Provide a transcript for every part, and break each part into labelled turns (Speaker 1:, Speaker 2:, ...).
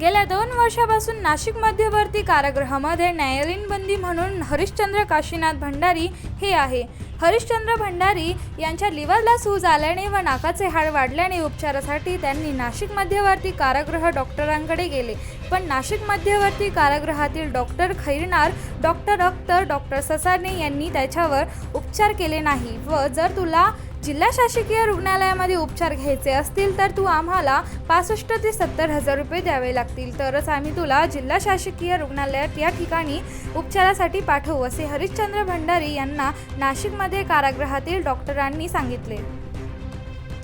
Speaker 1: गेल्या दोन वर्षापासून नाशिक मध्यवर्ती कारागृहामध्ये न्यायालयीन बंदी म्हणून हरिश्चंद्र काशीनाथ भंडारी हे आहे. हरिश्चंद्र भंडारी यांच्या लिव्हरला सूज आल्याने व नाकाचे हाड वाढल्याने उपचारासाठी त्यांनी नाशिक मध्यवर्ती कारागृह डॉक्टरांकडे गेले. पण नाशिक मध्यवर्ती कारागृहातील doctor Khairnar doctor Akhtar doctor Sasane यांनी त्याच्यावर उपचार केले नाही व जर तुला जिल्हा शासकीय रुग्णालयामध्ये उपचार घ्यायचे असतील तर तू आम्हाला पासष्ट ते सत्तर हजार रुपये द्यावे लागतील. तरच आम्ही तुला जिल्हा शासकीय रुग्णालयात या ठिकाणी उपचारासाठी पाठवू असे हरिश्चंद्र भंडारी यांना नाशिकमध्ये कारागृहातील डॉक्टरांनी सांगितले.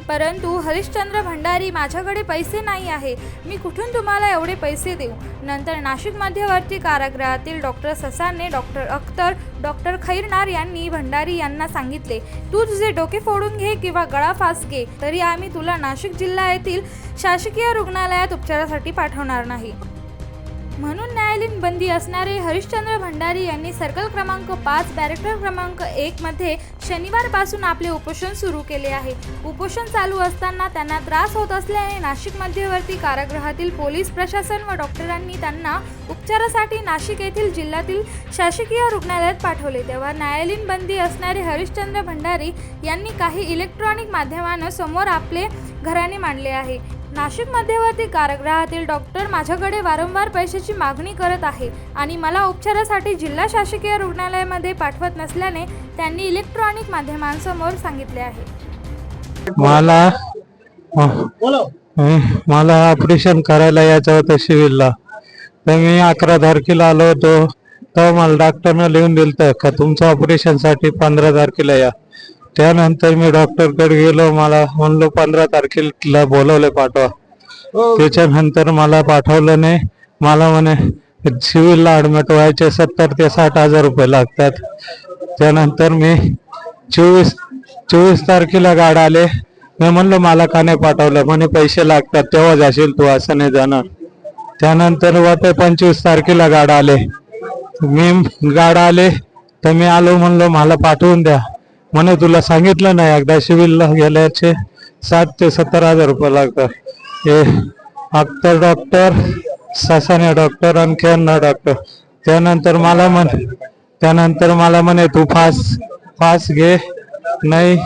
Speaker 1: परंतु हरिश्चंद्र भंडारी माझ्याकडे पैसे नाही आहे. मी कुठून तुम्हाला एवढे पैसे देऊ? नंतर नाशिक मध्यवर्ती कारागृहातील doctor Sasane doctor Akhtar doctor Khairnar यांनी भंडारी यांना सांगितले तू तुझे डोके फोडून घे किंवा गळा फास घे तरी आम्ही तुला नाशिक जिल्हा येथील शासकीय रुग्णालयात उपचारासाठी पाठवणार नाही. म्हणून न्यायालयीन बंदी असणारे हरिश्चंद्र भंडारी यांनी सर्कल क्रमांक पाच बॅरेक्टर क्रमांक एक मध्ये शनिवारपासून आपले उपोषण सुरू केले आहे. उपोषण चालू असताना त्यांना त्रास होत असल्याने नाशिक मध्यवर्ती कारागृहातील पोलीस प्रशासन व डॉक्टरांनी त्यांना उपचारासाठी नाशिक येथील जिल्ह्यातील शासकीय रुग्णालयात पाठवले. तेव्हा न्यायालयीन बंदी असणारे हरिश्चंद्र भंडारी यांनी काही इलेक्ट्रॉनिक माध्यमानं समोर आपले घराणे मांडले आहे. नाशिक मध्यवर्ती कारागृहातील डॉक्टर माझ्याकडे वारंवार पैशाची मागणी करत आहे आणि मला उपचारासाठी जिल्हा शासकीय रुग्णालयामध्ये पाठवत नसल्याने त्यांनी इलेक्ट्रॉनिक माध्यमांसमोर सांगितले आहे.
Speaker 2: मला हं, मला ऑपरेशन करायला यायचं होतं सिव्हिलला. तर मी अकरा तारखेला आलो होतो. तेव्हा मला डॉक्टरनं लिहून दिलं का तुमचं ऑपरेशनसाठी पंधरा तारखेला या. त्यानंतर मी डॉक्टरकडे गेलो मला म्हणलो पंधरा तारखेला बोलवले पाठवा. त्याच्यानंतर मला पाठवलं नाही. मला म्हणे सिव्हिलला ऍडमिट व्हायचे सत्तर ते साठ हजार रुपये लागतात. त्यानंतर मी चोवीस चोवीस तारखेला गाड आले. मी म्हणलं मला का नाही पाठवलं? म्हणे पैसे लागतात तेव्हा जाशील तू असं नाही जाणार. त्यानंतर वाटतं पंचवीस तारखेला गाड आले. मी गाड आले तर मी आलो म्हणलं मला पाठवून द्या. म्हणे तुला सांगितलं नाही एकदा सिव्हिलला गेल्याचे साठ ते सत्तर हजार रुपये लागतात. हे अख्तर डॉक्टर ससाने डॉक्टर आणि खेळणार डॉक्टर. त्यानंतर मला म्हण त्यानंतर मला म्हणे तू फास फास घे नाही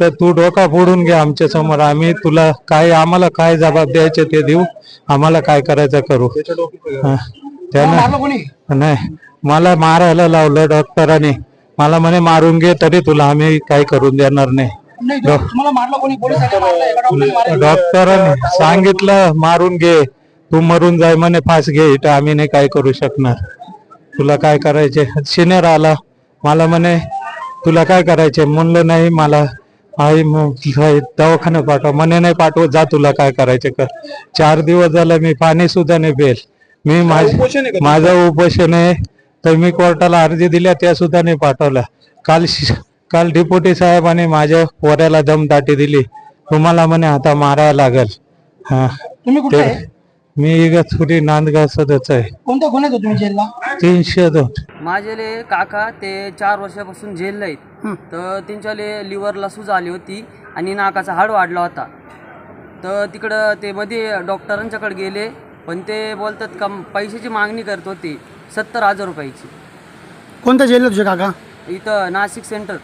Speaker 2: तर तू डोका फोडून घे आमच्यासमोर. आम्ही तुला काय आम्हाला काय जबाब द्यायचे ते देऊ. आम्हाला काय करायचं करू. त्यानं नाही मला मारायला लावलं डॉक्टरांनी. मला म्हणे मारून घे तरी तुला आम्ही काही करून देणार नाही. डॉ- डॉक्टरांनी सांगितलं मारून घे तू मरून जाय म्हणे फास घे इथं आम्ही नाही काय करू शकणार. तुला काय करायचे? सिनियर आला. मला म्हणे तुला काय करायचे? म्हणलं नाही मला आई दवाखान्यात पाठव. म्हणे नाही पाठव जा तुला काय करायचे कर. चार दिवस झालं मी पाणी सुद्धा नाही पेल मी माझ माझं उपोषण आहे. तर मी कोर्टाला अर्जी दिल्या त्या सुद्धा नाही पाठवल्या. काल शि- काल डिप्युटी साहेबांनी माझ्या पोऱ्याला दमदाटी दिली. तुम्हाला म्हणे आता मारायला लागल. हा.
Speaker 3: तुम्ही कुठे आहे?
Speaker 2: मी इगतपुरी नांदगाव सदच आहे.
Speaker 3: कोणत्या गुन्ह्यात आहे तुम्ही जेलला?
Speaker 2: तीनशे दोन.
Speaker 4: माझेले काका ते चार वर्षापासून जेलला आहेत. तर त्यांच्याले लिव्हरला सूज आली होती आणि नाकाचा हाड वाढला होता. तर तिकडं ते मध्ये डॉक्टरांच्याकडे गेले पण ते बोलतात का पैशाची मागणी करत होते. सत्तर हजार रुपयाची.
Speaker 3: कोणत्या जेलला तुझे काका?
Speaker 4: इथं नाशिक सेंटर.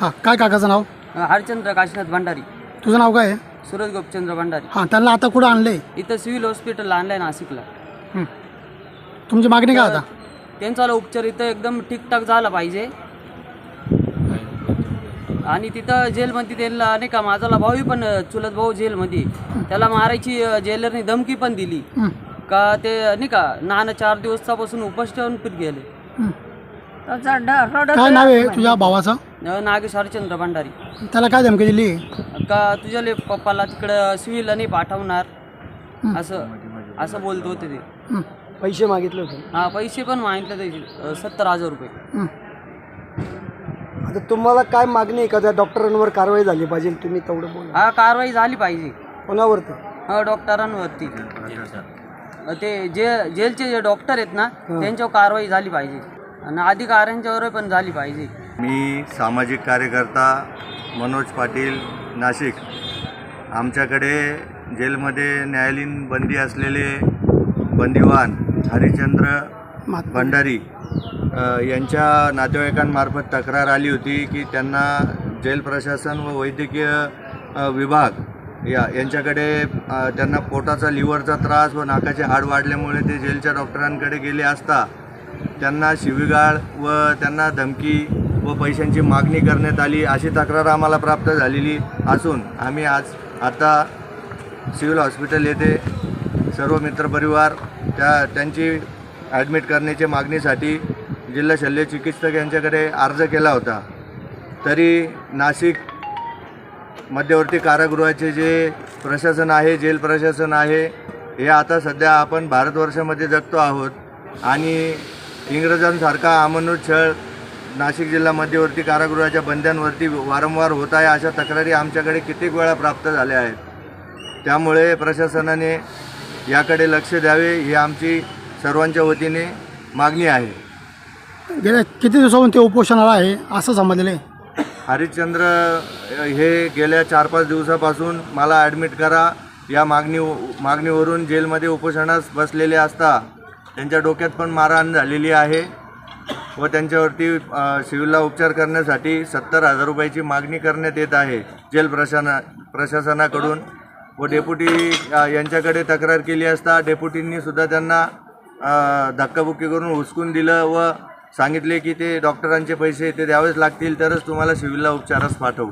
Speaker 3: हा काय काकाचं नाव?
Speaker 4: अं, हरचंद्र काशीनाथ भंडारी.
Speaker 3: तुझं नाव काय आहे?
Speaker 4: सुरज गोपचंद्र भंडारी.
Speaker 3: हा त्यांना आता कुठं आणलंय?
Speaker 4: इथं सिव्हिल हॉस्पिटल आणलं आहे नाशिकला.
Speaker 3: तुमची मागणी काय आता?
Speaker 4: त्यांचा उपचार इथं एकदम ठीकठाक झाला पाहिजे. आणि तिथं जेलमध्ये त्यांना नाही का माझा भाऊही पण चुलत भाऊ जेलमध्ये. त्याला मारायची अं, जेलरने धमकी पण दिली.
Speaker 3: हं.
Speaker 4: का ते नाही का नाना चार दिवसापासून उपास ठेवून पीत गेले.
Speaker 3: काय नाव आहे तुझ्या भावाचं?
Speaker 4: नागेश हरचंद्र भंडारी.
Speaker 3: त्याला काय धमकी दिली?
Speaker 4: का तुझ्या पप्पाला तिकडं सिव्हिलला नाही पाठवणार? असं असं बोलत होते ते.
Speaker 3: हं. पैसे मागितले होते.
Speaker 4: हा पैसे पण मागितले त्याचे सत्तर हजार रुपये.
Speaker 3: हं.
Speaker 5: आता तुम्हाला काय मागणी आहे? का त्या डॉक्टरांवर कारवाई झाली पाहिजे. तुम्ही तेवढं बोला.
Speaker 4: हा कारवाई झाली पाहिजे.
Speaker 5: कोणावरती?
Speaker 4: हा डॉक्टरांवरती. ते जे जेलचे जे डॉक्टर आहेत ना त्यांच्यावर कारवाई झाली पाहिजे. आणि अधिकाऱ्यांच्यावर पण झाली पाहिजे.
Speaker 6: मी सामाजिक कार्यकर्ता मनोज पाटील नाशिक. आमच्याकडे जेलमध्ये न्यायालयीन बंदी असलेले बंदिवान हरिचंद्र भंडारी यांच्या नातेवाईकांमार्फत तक्रार आली होती की त्यांना जेल प्रशासन व वैद्यकीय विभाग या यांच्याकडे त्यांना पोटाचा लिव्हरचा त्रास व नाकाचे हाड वाढल्यामुळे ते जेलच्या डॉक्टरांकडे गेले असता त्यांना शिवीगाळ व त्यांना धमकी व पैशांची मागणी करण्यात आली. अशी तक्रार आम्हाला प्राप्त झालेली असून आम्ही आज आता सिव्हिल हॉस्पिटल येथे सर्व मित्रपरिवार त्या त्यांची ॲडमिट करण्याच्या मागणीसाठी जिल्हा शल्य चिकित्सक यांच्याकडे अर्ज केला होता. तरी नाशिक मध्यवर्ती कारागृहाचे जे प्रशासन आहे जेल प्रशासन आहे हे आता सध्या आपण भारतवर्षामध्ये जगतो आहोत. आणि इंग्रजांसारखा अमानुष छळ नाशिक जिल्हा मध्यवर्ती कारागृहाच्या बंद्यांवरती वारंवार होत आहे अशा तक्रारी आमच्याकडे कित्येक वेळा प्राप्त झाल्या आहेत? त्यामुळे प्रशासनाने याकडे लक्ष द्यावे ही आमची सर्वांच्या वतीने मागणी आहे.
Speaker 3: गेल्या किती दिवसाहून ते उपोषणाला आहे असं समजलेलं आहे
Speaker 6: हरिश्चंद्र हे गेल्या चार पाच दिवसापासून मला ॲडमिट करा या मागणी मागणीवरून जेलमध्ये उपोषणास बसलेले असता त्यांच्या डोक्यात पण मारहाण झालेली आहे व त्यांच्यावरती अ, सिव्हिलला उपचार करण्यासाठी सत्तर हजार रुपयाची मागणी करण्यात येत आहे जेल प्रशासना प्रशासनाकडून. व डेप्युटी यांच्याकडे तक्रार केली असता डेप्युटींनीसुद्धा त्यांना धक्काबुक्की करून हुसकून दिलं व सांगितले की ते डॉक्टरांचे पैसे ते द्यावेच लागतील तरच तुम्हाला सिव्हिलला उपचारास पाठवू.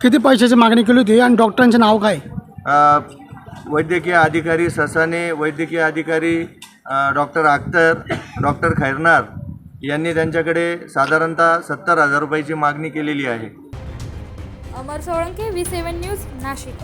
Speaker 3: किती पैशाची मागणी केली होती आणि डॉक्टरांचे नाव काय?
Speaker 6: अ, वैद्यकीय अधिकारी ससाने वैद्यकीय अधिकारी डॉक्टर अख्तर डॉक्टर खैरनार यांनी त्यांच्याकडे साधारणतः सत्तर हजार रुपयाची मागणी केलेली आहे.
Speaker 1: Amar Solanke V seven news Nashik.